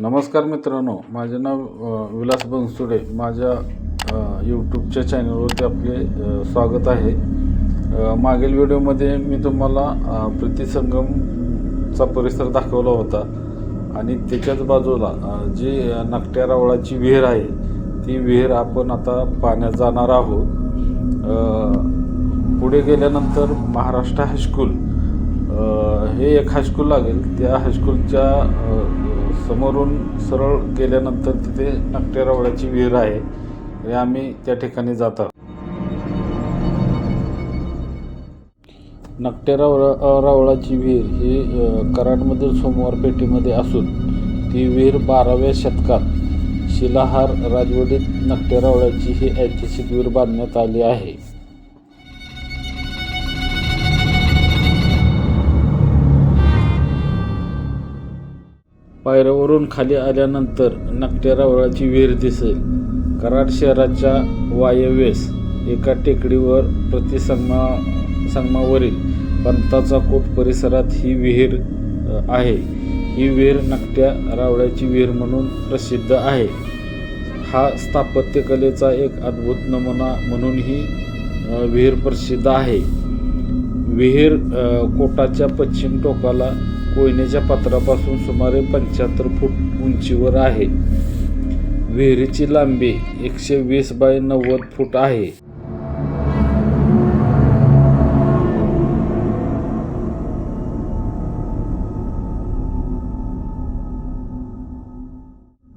नमस्कार मित्रांनो माझे नाव विलास बनसुडे. माझ्या यूट्यूबच्या चॅनलवरती आपले स्वागत आहे. मागील व्हिडिओमध्ये मी तुम्हाला अ, परिसर दाखवला होता. आणि त्याच्याच बाजूला जी नकट्या रावळाची विहीर आहे ती विहीर आपण आता पाण्यात जाणार आहोत. पुढे गेल्यानंतर महाराष्ट्र हायस्कूल हे एक हायस्कूल लागेल. त्या हायस्कूलच्या समोरून सरळ गेल्यानंतर तिथे नाट्य रावळ्याची विहीर आहे. हे आम्ही त्या ठिकाणी जात आहोत. रावळाची विहीर ही कराडमधील सोमवार पेठेमध्ये असून ती विहीर बाराव्या शतकात शिलाहार राजवटीत नाट्य ही ऐतिहासिक विहीर बांधण्यात आली आहे. पायऱ्यावरून खाली आल्यानंतर नाकट्या रावळाची विहीर दिसेल. कराड शहराच्या वायव्येस एका टेकडीवर प्रतिसंगमा संगमावरील पंताचा कोट परिसरात ही विहीर आहे. ही विहीर नाकट्या रावळ्याची विहीर म्हणून प्रसिद्ध आहे. हा स्थापत्यकलेचा एक अद्भुत नमुना म्हणून ही विहीर प्रसिद्ध आहे. विहीर कोटाच्या पश्चिम टोकाला कोयनेच्या पात्रापासून सुमारे पंच्याहत्तर फूट उंचीवर आहे. विहिरीची लांबी एकशे वीस बाय नव्वद फूट आहे.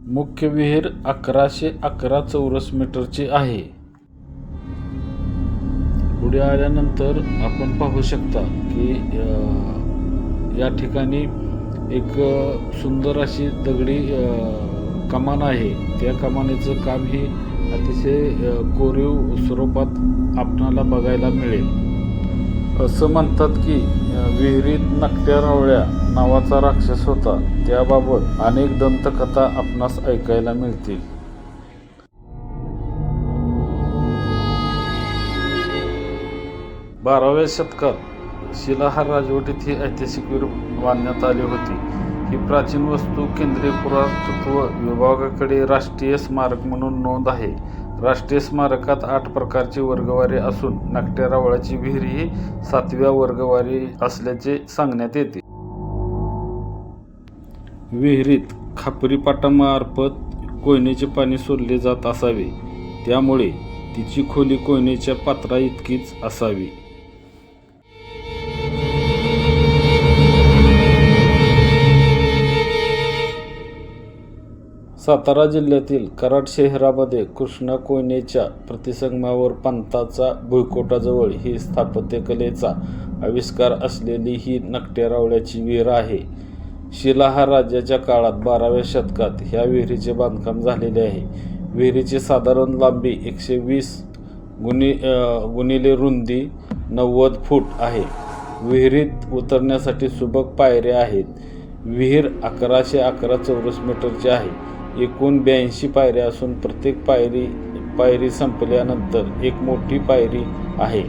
मुख्य विहीर अकराशे अकरा चौरस मीटरची आहे. पुढे आल्यानंतर आपण पाहू शकता की या ठिकाणी एक सुंदर अशी दगडी कमान आहे. त्या कमानीचं काम ही अतिशय कोरीव स्वरूपात आपणाला बघायला मिळेल. असं म्हणतात की विहिरीत नकट्या रावळ्या नावाचा राक्षस होता. त्याबाबत अनेक दंतकथा आपणास ऐकायला मिळतील. बाराव्या शतकात शिलाहार राजवटीत ही ऐतिहासिक वीर बांधण्यात आली होती. ही प्राचीन वस्तू केंद्रीय पुरातत्व विभागाकडे राष्ट्रीय स्मारक म्हणून नोंद आहे. राष्ट्रीय स्मारकात आठ प्रकारची वर्गवारी असून नागट्यारावळाची विहीर ही सातव्या वर्गवारी असल्याचे सांगण्यात येते. विहिरीत खापरी पाटामार्फत कोयनेचे पाणी सोडले जात असावे. त्यामुळे तिची खोली कोयनेच्या पात्रा इतकीच असावी. सातारा जिल्ह्यातील कराड शहरामध्ये कृष्णा कोयनेच्या प्रतिसंगमावर पंताचा भुईकोटाजवळ ही स्थापत्यकलेचा आविष्कार असलेली ही नकट्या रावळ्याची विहीर आहे. शिलाहार राज्याच्या काळात बाराव्या शतकात ह्या विहिरीचे बांधकाम झालेले आहे. विहिरीची साधारण लांबी एकशे वीस गुणी गुणिले रुंदी नव्वद फूट आहे. विहिरीत उतरण्यासाठी सुबक पायऱ्या आहेत. विहीर अकराशे अकरा चौरस मीटरची आहे. एकूण ब्याऐंशी पायऱ्या असून प्रत्येक पायरी पायरी संपल्यानंतर एक मोठी पायरी आहे.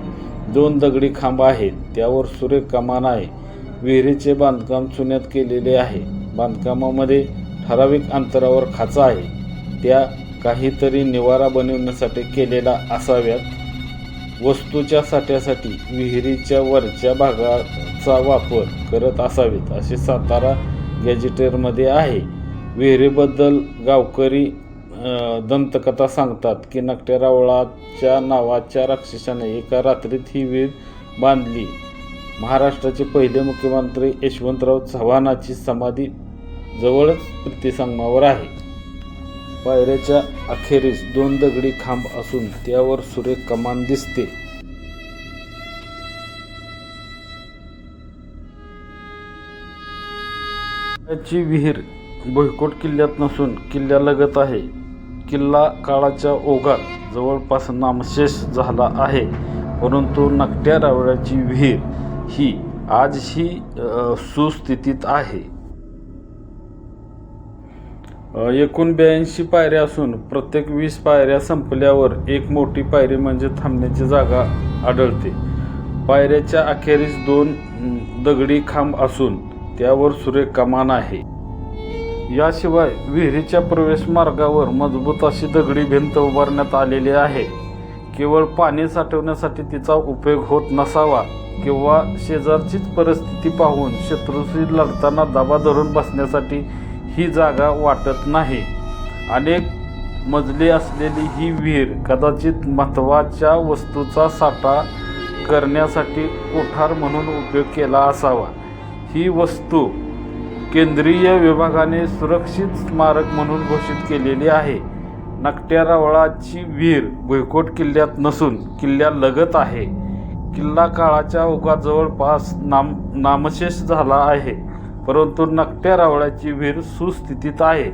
दोन दगडी खांब आहेत. त्यावर सुरेख कमान आहे. विहिरीचे बांधकाम चुन्यात केलेले आहे. बांधकामामध्ये ठराविक अंतरावर खाचा आहे. त्या काहीतरी निवारा बनवण्यासाठी केलेला असाव्यात. वस्तूच्या साठ्यासाठी विहिरीच्या वरच्या भागाचा वापर करत असावेत असे सातारा गॅजेटरमध्ये आहे. विहिरीबद्दल गावकरी दंतकथा सांगतात की नकट्या रावळाच्या नावाच्या राक्षसाने एका रात्रीत ही विहीर बांधली. महाराष्ट्राचे पहिले मुख्यमंत्री यशवंतराव चव्हाणाची समाधी जवळच प्रतिसंगमावर आहे. पायऱ्याच्या अखेरीस दोन दगडी खांब असून त्यावर सुरेख कमान दिसते. याची विहीर भुईकोट किल्ल्यात नसून किल्ल्यालगत आहे. किल्ला काळाच्या ओघात जवळपास नामशेष झाला आहे. परंतु नकट्या रावळ्याची विहीर ही आजही सुस्थितीत आहे. एकूण ब्याऐंशी पायऱ्या असून प्रत्येक वीस पायऱ्या संपल्यावर एक मोठी पायरी म्हणजे थांबण्याची जागा आढळते. पायऱ्याच्या अखेरीस दोन दगडी खांब असून त्यावर सुरेख कमान आहे. याशिवाय विहिरीच्या प्रवेश मार्गावर मजबूत अशी दगडी भिंत उभारण्यात आलेली आहे. केवळ पाणी साठवण्यासाठी तिचा उपयोग होत नसावा किंवा शेजारचीच परिस्थिती पाहून शत्रूशी लढताना दबा धरून बसण्यासाठी ही जागा वाटत नाही. अनेक मजली असलेली ही विहीर कदाचित महत्त्वाच्या वस्तूचा साठा करण्यासाठी कोठार म्हणून उपयोग केला असावा. ही वस्तू केंद्रीय विभागाने सुरक्षित स्मारक म्हणून घोषित केलेली आहे. नकट्या रावळाची विहीर भुईकोट किल्ल्यात नसून किल्ल्यालगत आहे. किल्ला काळाच्या ओघात जवळपास नाम नामशेष झाला आहे. परंतु नकट्या रावळाची विहीर सुस्थितीत आहे.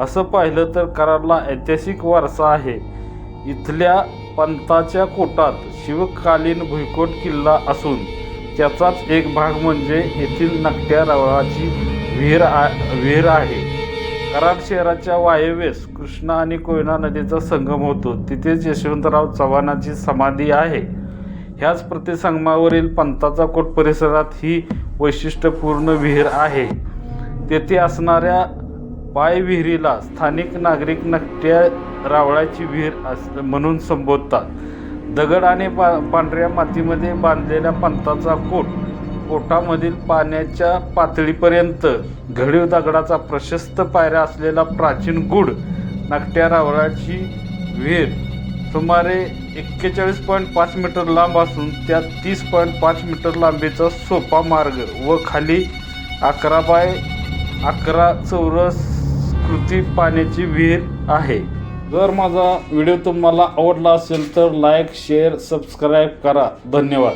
असं पाहिलं तर कराडला ऐतिहासिक वारसा आहे. इथल्या पंताच्या कोटात शिवकालीन भुईकोट किल्ला असून त्याचाच एक भाग म्हणजे येथील नकट्या रावळाची विहीर आ विहीर आहे. कराड शहराच्या वायव्येस कृष्णा आणि कोयना नदीचा संगम होतो. तिथेच यशवंतराव चव्हाणाची समाधी आहे. ह्याच प्रतिसंगमावरील पंताचा कोट परिसरात ही वैशिष्ट्यपूर्ण विहीर आहे. तेथे असणाऱ्या पाय विहिरीला स्थानिक नागरिक नकट्या रावळाची विहीर अस म्हणून संबोधतात. दगड आणि पा पांढऱ्या मातीमध्ये बांधलेल्या पंताचा कोट पोटामधील पाण्याच्या पातळीपर्यंत घडीव दगडाचा प्रशस्त पायऱ्या असलेला प्राचीन गुड नाकट्या रावळाची विहीर सुमारे एक्केचाळीस पॉईंट पाच मीटर लांब असून त्यात तीस पॉईंट पाच मीटर लांबीचा सोपा मार्ग व खाली अकरा बाय अकरा चौरस कृती पाण्याची विहीर आहे. जर माझा व्हिडिओ तुम्हाला आवडला असेल तर लाईक शेअर सबस्क्राईब करा. धन्यवाद.